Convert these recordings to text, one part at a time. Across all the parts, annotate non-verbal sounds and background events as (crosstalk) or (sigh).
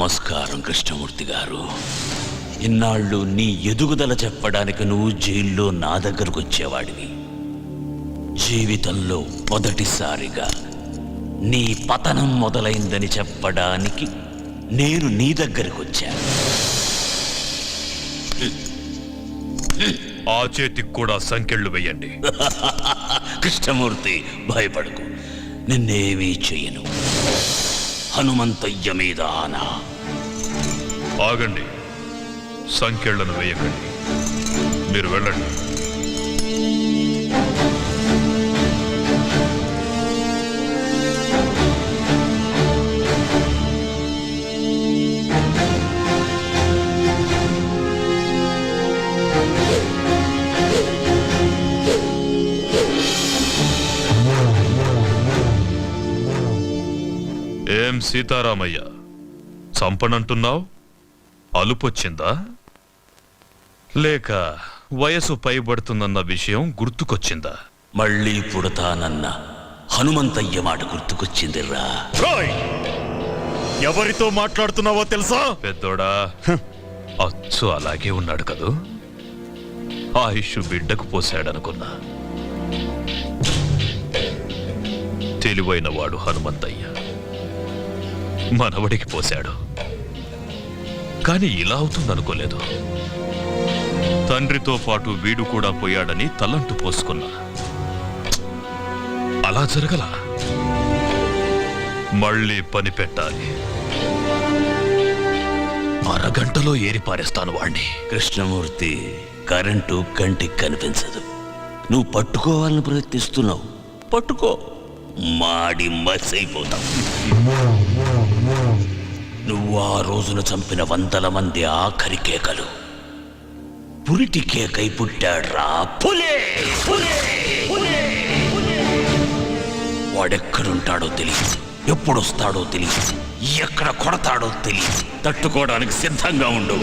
నమస్కారం కృష్ణమూర్తి గారు. ఇన్నాళ్ళు నీ ఎదుగుదల చెప్పడానికి నువ్వు జైల్లో నా దగ్గరకు వచ్చేవాడివి. జీవితంలో మొదటిసారిగా నీ పతనం మొదలైందని చెప్పడానికి నేను నీ దగ్గరకు వచ్చాను ఆ చేతికి కూడా సంకెళ్ళు వేయండి. (laughs) కృష్ణమూర్తి భయపడకు. నిన్నేమీ చెయ్యను. హనుమంతయ్య మీద ఆనా. ఆగండి. సంఖ్యలను వేయకండి. మీరు వెళ్ళండి. ఏం సీతారామయ్య? చంపనంటున్నావు అలుపొచ్చిందా? లేక వయసు పైబడుతుందన్న విషయం గుర్తుకొచ్చిందా? మళ్ళీ పుడతానన్న హనుమంతయ్య మాట గుర్తుకొచ్చిందిరా రాయ్! ఎవరితో మాట్లాడుతున్నావో తెలుసా? పెద్దోడా అచ్చు అలాగే ఉన్నాడు కదూ? ఆయుష్ బిడ్డకు పోశాడనుకున్నా. తెలివైన వాడు హనుమంతయ్య. మనవడికి పోశాడు. కానీ ఇలా అవుతుందనుకోలేదు. తండ్రితో పాటు వీడు కూడా పోయాడని తలంటు పోసుకున్నా. అలా జరగల. మళ్ళీ పని పెట్టాలి. అరగంటలో ఏరిపారేస్తాను వాణ్ణి. కృష్ణమూర్తి కరెంటు కంటికి కనిపించదు. నువ్వు పట్టుకోవాలని ప్రయత్నిస్తున్నావు. పట్టుకో. మాడి మసైపోతావు. నువ్వు ఆ రోజున చంపిన వందల మంది ఆఖరి కేకలు. పురిటి కేకై పుట్టాడ్రా. పులే! వాడెక్కడుంటాడో తెలియదు. ఎప్పుడొస్తాడో తెలియదు. ఎక్కడ కొడతాడో తెలియదు. తట్టుకోవడానికి సిద్ధంగా ఉండు.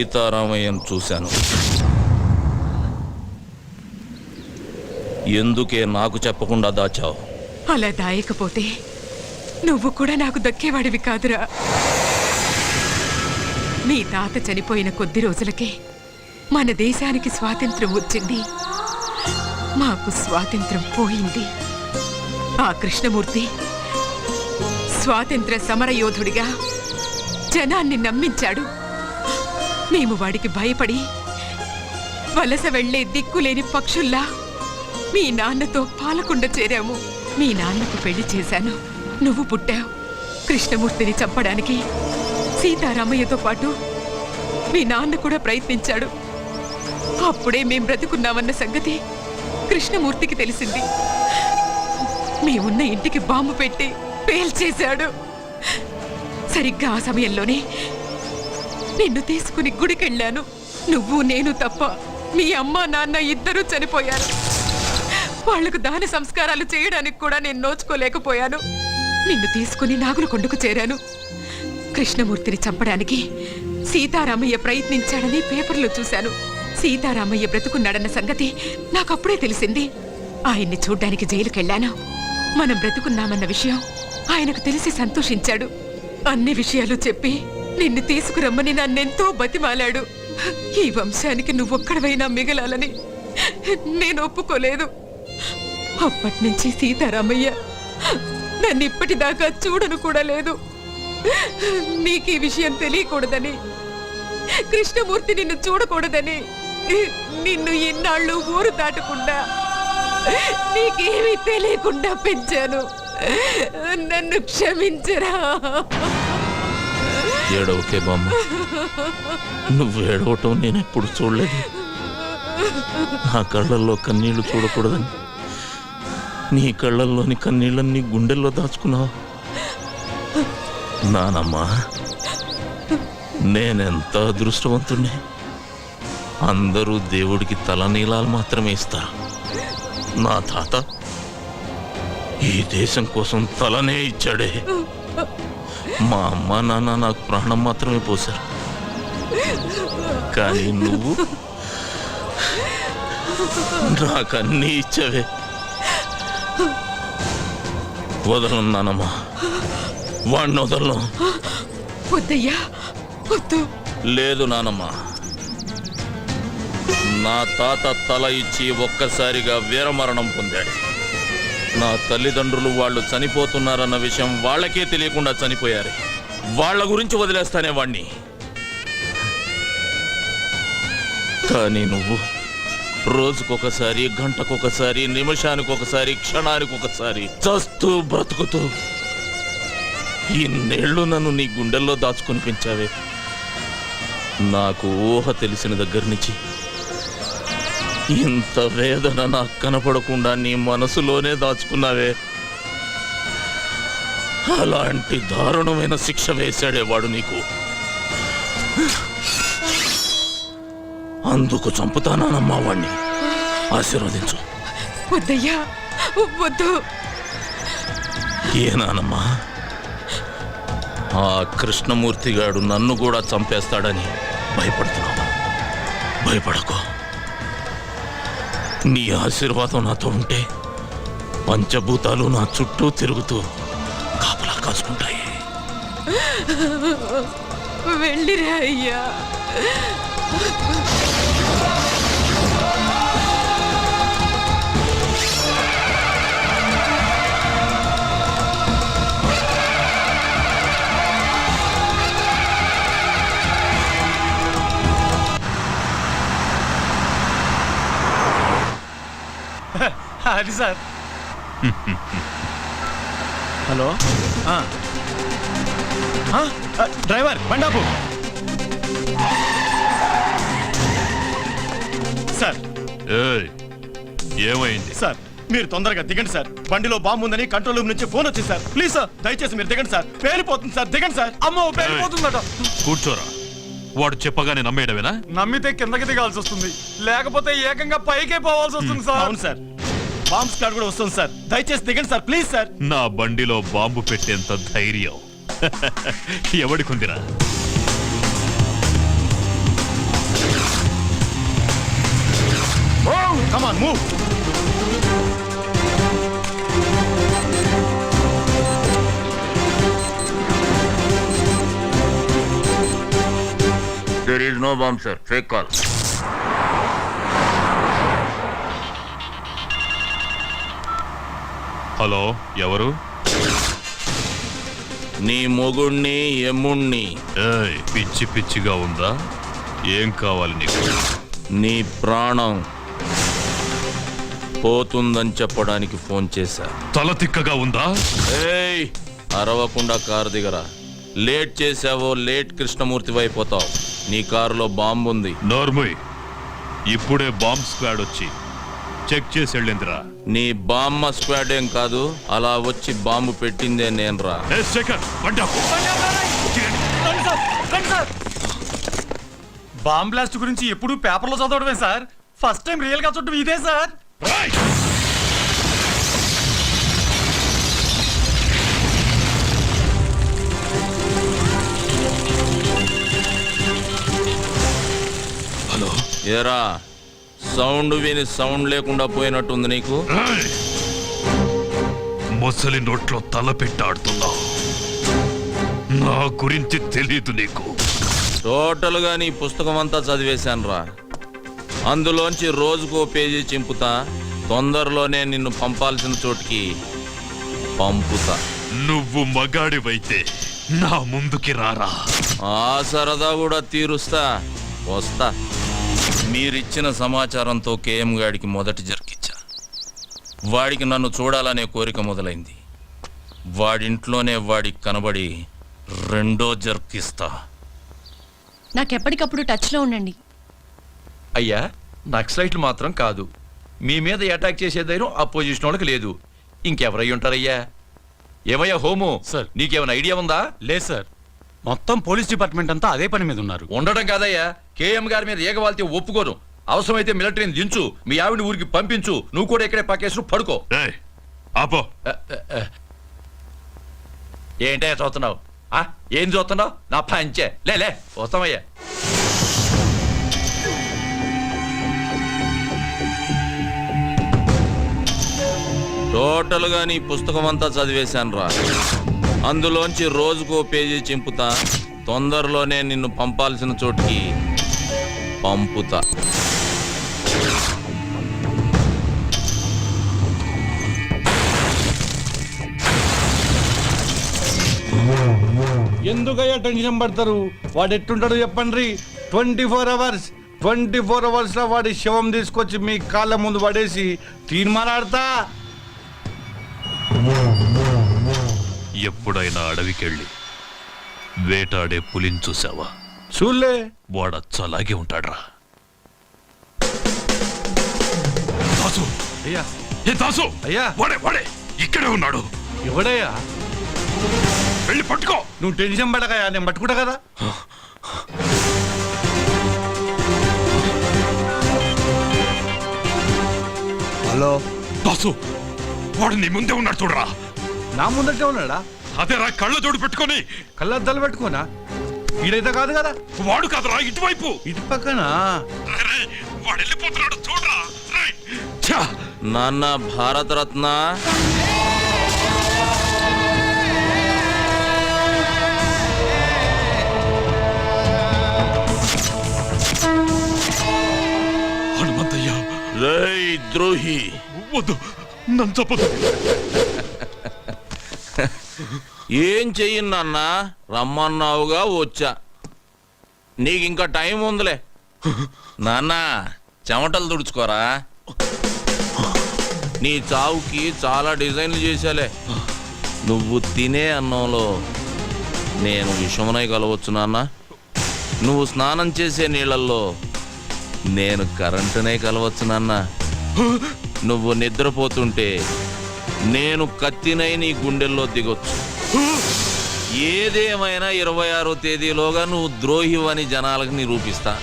సీతారామయ్యను చూశాను. ఎందుకే నాకు చెప్పకుండా దాచావు? అలా దాయకపోతే నువ్వు కూడా నాకు దక్కేవాడివి కాదురా. మీ తాత చనిపోయిన కొద్ది రోజులకే మన దేశానికి స్వాతంత్రం వచ్చింది. మాకు స్వాతంత్రం పోయింది. ఆ కృష్ణమూర్తి స్వాతంత్ర సమరయోధుడిగా జనాన్ని నమ్మించాడు. మేము వాడికి భయపడి వలస వెళ్ళే దిక్కులేని పక్షుల్లా మీ నాన్నతో పాలకుండ చేరాము. మీ నాన్నకు పెళ్ళి చేశాను. నువ్వు పుట్టావు. కృష్ణమూర్తిని చంపడానికి సీతారామయ్యతో పాటు మీ నాన్న కూడా ప్రయత్నించాడు. అప్పుడే మేం బ్రతుకున్నామన్న సంగతి కృష్ణమూర్తికి తెలిసింది. మేమున్న ఇంటికి బాంబు పెట్టి పేల్చేశాడు. సరిగ్గా ఆ సమయంలోనే నిన్ను తీసుకుని గుడికెళ్ళాను. నువ్వు నేను తప్ప మీ అమ్మ నాన్న ఇద్దరూ చనిపోయారు. వాళ్ళకు దాన సంస్కారాలు చేయడానికి కూడా నేను నోచుకోలేకపోయాను. నిన్ను తీసుకుని నాగులకొండకు చేరాను. కృష్ణమూర్తిని చంపడానికి సీతారామయ్య ప్రయత్నించాడని పేపర్లో చూశాను. సీతారామయ్య బ్రతుకున్నాడన్న సంగతి నాకప్పుడే తెలిసింది. ఆయన్ని చూడ్డానికి జైలుకెళ్ళాను. మనం బ్రతుకున్నామన్న విషయం ఆయనకు తెలిసి సంతోషించాడు. అన్ని విషయాలు చెప్పి నిన్ను తీసుకురమ్మని నన్నెంతో బతిమాలాడు. ఈ వంశానికి నువ్వొక్కడవైనా మిగలాలని నేను ఒప్పుకోలేదు. అప్పటినుంచి సీతారామయ్య నన్ను ఇప్పటిదాకా చూడను కూడా లేదు. నీకు ఈ విషయం తెలియకూడదని కృష్ణమూర్తి నిన్ను చూడకూడదని నిన్ను ఇన్నాళ్ళు ఊరు దాటకుండా నీకేమీ తెలియకుండా పెంచాను. నన్ను క్షమించరా. ఏడవకే బామ్మ. నువ్వు ఏడవటం నేను ఎప్పుడు చూడలేదు. నా కళ్ళల్లో కన్నీళ్ళు చూడకూడదని. నీ కళ్ళల్లోని కన్నీళ్ళని గుండెల్లో దాచుకున్నావు? నానమ్మా నేనెంత అదృష్టవంతుణ్ణి? అందరూ దేవుడికి తలనీలాలు మాత్రమే ఇస్తారు? నా తాత ఈ దేశం కోసం తలనే ఇచ్చాడే. మా అమ్మ నాన్న నాకు ప్రాణం మాత్రమే పోశారు. కానీ నువ్వు నాకు అన్నీ ఇచ్చావే. వదలను నానమ్మా వాడిని వదలను. వద్దయ్యా వద్దు. లేదు నానమ్మ నా తాత తల ఇచ్చి ఒక్కసారిగా వీరమరణం పొందాడు. నా తల్లిదండ్రులు వాళ్ళు చనిపోతున్నారన్న విషయం వాళ్ళకే తెలియకుండా చనిపోయారు. వాళ్ళ గురించి వదిలేస్తానే వాణ్ణి. కానీ నువ్వు రోజుకొకసారి గంటకొకసారి నిమిషానికి ఒకసారి క్షణానికి ఒకసారి చస్తూ బ్రతుకుతూ ఇన్నేళ్ళు నన్ను నీ గుండెల్లో దాచుకునిపించావే నాకు ఊహ తెలిసిన దగ్గర నుంచి ఇంత వేదన నా కనపడకుండా నీ మనసులోనే దాచుకున్నావే. అలాంటి దారుణమైన శిక్ష వేశాడే వాడు నీకు. అందుకు చంపుతానానమ్మా వాణ్ణి? ఆశీర్వదించు. వద్దయ్యా వద్దు. ఏనానమ్మా ఆ కృష్ణమూర్తిగాడు నన్ను కూడా చంపేస్తాడని భయపడుతున్నావు. భయపడకు. నీ ఆశీర్వాదం నాతో ఉంటే పంచభూతాలు నా చుట్టూ తిరుగుతూ కాపలా కాసుకుంటాయి. వెళ్ళిరా అయ్యా. సార్. హలో? డ్రైవర్ బండాపు సార్. ఏయ్ ఏమైంది? సార్ మీరు తొందరగా దిగండి సార్. బండిలో బాంబు ఉందని కంట్రోల్ రూమ్ నుంచి ఫోన్ వచ్చింది సార్. ప్లీజ్ సార్ దయచేసి మీరు దిగండి సార్. పేలిపోతుంది సార్ దిగండి సార్. అమ్మో పేలిపోతుందట కూర్చోరా. వాడు చెప్పగానే నమ్మేయడమేనా? నమ్మితే కిందకి దిగాల్సి వస్తుంది. లేకపోతే ఏకంగా పైకే పోవాల్సి వస్తుంది సార్. అవును సార్. బాంబ్ స్క్వాడ్ కూడా వస్తుంది సార్. దయచేసి దిగండి సార్ ప్లీజ్ సార్. నా బండిలో బాంబు పెట్టేంత ధైర్యం. (laughs) ఎవడికుందిరా? Come on move there is no bomb sir fake call hello ఎవరు? నీ మొగుణ్ణి ఎమ్ముణ్ణి ఏయ్ పిచ్చి పిచ్చిగా ఉందా? ఏం కావాలి నీకు? నీ ప్రాణం పోతుందని చెప్పడానికి ఫోన్ చేశా. తల తిక్కగా ఉందా? ఏయ్ అరవకుండా కారు దిగరా. లేట్ చేసావో లేట్ కృష్ణమూర్తి అయిపోతావు నీ కారులో బాంబు ఉంది నోర్ముయ్ ఇప్పుడే బాంబ్ స్క్వాడ్ వచ్చి చెక్ చేసి వెళ్ళిందిరా. నీ బామ్మ స్క్వాడ్ ఏం కాదు అలా వచ్చి బాంబు పెట్టిందే నేనురా. బాంబ్ బ్లాస్ట్ గురించి ఎప్పుడు పేపర్లో చదవడమే సార్. ఫస్ట్ టైం రియల్గా చూడటం ఇదే సార్. హలో. ఏరా? సౌండ్ విని సౌండ్ లేకుండా పోయినట్టుంది నీకు! మొసలి నోట్లో తల పెట్టాడుతున్నావు నా గురించి తెలీదు నీకు. టోటల్గా నీ పుస్తకం అంతా చదివేశాను రా అందులోంచి రోజుకో పేజీ చింపుతా తొందరలోనే నిన్ను పంపాల్సిన చోటికి పంపుతా. నువ్వు మగాడివైతే నా ముందుకి రారా. ఆ సరదా కూడా తీరుస్తా వస్తా. మీరిచ్చిన సమాచారంతో కేఎం గాడికి మొదటి జరికిచ్చా వాడికి నన్ను చూడాలనే కోరిక మొదలైంది. వాడింట్లోనే వాడికి కనబడి రెండో జర్కిస్తా నాకెప్పటికప్పుడు టచ్లో ఉండండి. అయ్యా నక్సలైట్లు మాత్రం కాదు. మీ మీద అటాక్ చేసే ధైర్యం అపోజిషన్ వాళ్ళకి లేదు. ఇంకెవరై ఉంటారయ్యా? ఏమయ్యా హోము? సార్. నీకేమైనా ఐడియా ఉందా? లేదు సార్. మొత్తం పోలీస్ డిపార్ట్మెంట్ అంతా అదే పని మీద ఉన్నారు. ఉండడం కాదయ్యా. కేఎం గారి మీద ఏగవాల్తే ఒప్పుకోను. అవసరమైతే మిలిటరీని దించు మీ ఆవిడ ఊరికి పంపించు నువ్వు కూడా ఇక్కడే పక్కేసు పడుకో. ఏయ్, ఆపో. ఏంటయ్యా చూస్తున్నావు? ఆ? ఏం చూస్తున్నావు? నా పంచే. లే లే వస్తామయ్యా. టోటల్గా నీ పుస్తకం అంతా చదివేశాను రా అందులోంచి రోజుకు పేజీ చింపుతా. తొందరలోనే నిన్ను పంపాల్సిన చోటికి పంపుతా. ఎందుకయ్యా టెన్షన్ పడతారు? వాడు ఎట్టుంటాడు చెప్పండి. Twenty four hours. Twenty four అవర్స్లో వాడి శవం తీసుకొచ్చి మీ కాళ్ళ ముందు పడేసి తీర్మానాడతా. ఎప్పుడైనా అడవికెళ్ళి వేటాడే పులిని చూసావా చూలే వాడచ్చలాగే ఉంటాడ్రా. దాసు. అయ్యా. ఏ దాసు. అయ్యా. వాడే వాడే. ఇక్కడే ఉన్నాడు. ఎవడయ్యా? వెళ్ళి పట్టుకో. నువ్వు టెన్షన్ పడకయ్యా నేను పట్టుకుంటా కదా. హలో. దాసు వాడు నీ ముందే ఉన్నాడు చూడరా. నా ముందటే ఉన్నాడా? అదేరా కళ్ళ జోడు పెట్టుకొని. కళ్ళద్దాలు పెట్టుకోనా? ఈడైతే కాదు కదా? వాడు కాదురా ఇటువైపు. ఇటు పక్కన? రేయ్, వాడు వెళ్ళిపోతున్నాడు చూడరా. రేయ్. ఛా! నాన్న భారతరత్న. హనుమంతయ్య. రేయ్ ద్రోహి. వద్దు నన్ను చెప్పదు ఏం చెయ్యి రమ్మన్నావుగా వచ్చా. నీకు ఇంకా టైం ఉందిలే. నాన్న చెమటలు తుడుచుకోరా. నీ చావుకి చాలా డిజైన్లు చేశాలే. నువ్వు తినే అన్నంలో నేను విషమునై కలవచ్చు నాన్న. నువ్వు స్నానం చేసే నీళ్ళల్లో నేను కరెంటునే కలవచ్చు నాన్న. నువ్వు నిద్రపోతుంటే నేను కత్తినై నీ గుండెల్లో దిగొచ్చు. ఏదేమైనా ఇరవై ఆరో తేదీలోగా నువ్వు ద్రోహివని జనాలకు నిరూపిస్తా.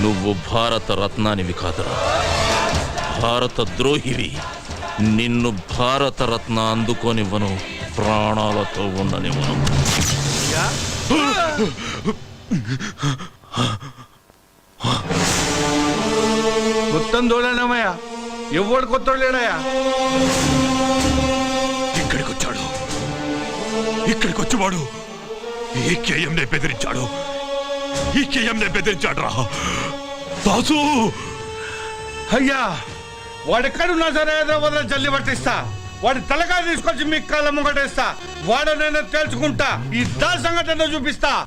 నువ్వు భారత రత్నానివి కాదురా. భారత ద్రోహివి. నిన్ను భారత రత్న అందుకోనివ్వను ప్రాణాలతో ఉండనివ్వను. మొత్తం దూడనమయ్యా ఎవడు కొత్త లేడయ్యా. ఇక్కడికి వచ్చి వాడు ఈ కేఎంనే బెదిరించాడు. ఈ కేఎంనే బెదిరించాడు రా. దాసు! అయ్యా వాడెక్కడున్నా సరే హైదరాబాద్లో జల్లి పట్టిస్తా. వాడి తలకాయ తీసుకొచ్చి మీ కళ్ళ ముంగటేస్తా. వాడనైనా తేల్చుకుంటా. ఈ దా సంఘటన చూపిస్తా.